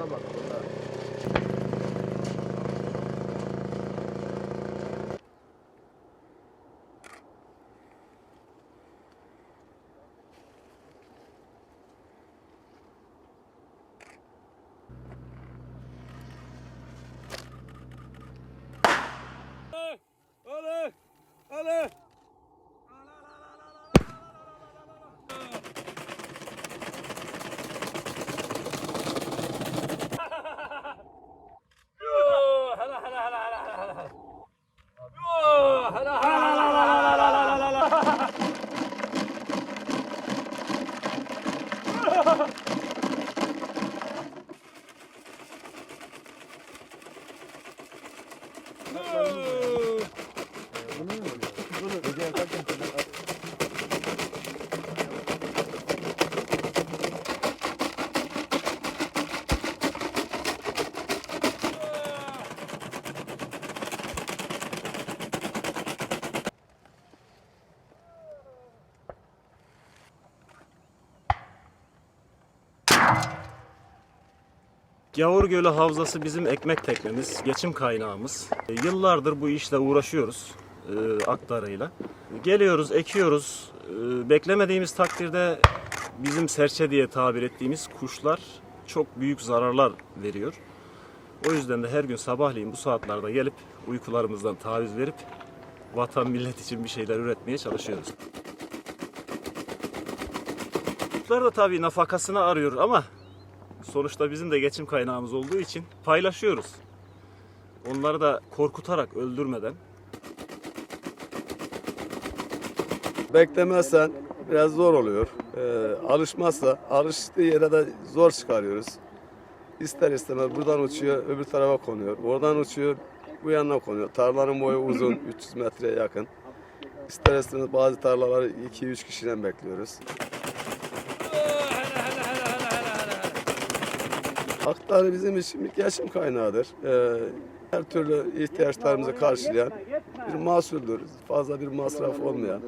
Şuna bak. 음. 음. 네, 오! Gavur Gölü Havzası bizim ekmek teknemiz, geçim kaynağımız. E, Yıllardır bu işle uğraşıyoruz e, aktarıyla. Geliyoruz, ekiyoruz. E, beklemediğimiz takdirde bizim serçe diye tabir ettiğimiz kuşlar çok büyük zararlar veriyor. O yüzden de her gün sabahleyin bu saatlerde gelip uykularımızdan taviz verip vatan millet için bir şeyler üretmeye çalışıyoruz. Kuşlar da tabii nafakasını arıyor ama sonuçta bizim de geçim kaynağımız olduğu için paylaşıyoruz. Onları da korkutarak öldürmeden Beklemezsen biraz zor oluyor. Ee, alışmazsa alıştığı yere de zor çıkarıyoruz. İster istemez buradan uçuyor, öbür tarafa konuyor. Oradan uçuyor, bu yana konuyor. Tarlanın boyu uzun, 300 metreye yakın. İster istemez bazı tarlaları 2-3 kişiden bekliyoruz. Aktarı bizim için geçim kaynağıdır. Ee, her türlü ihtiyaçlarımızı karşılayan bir mahsuldür. Fazla bir masraf olmayan.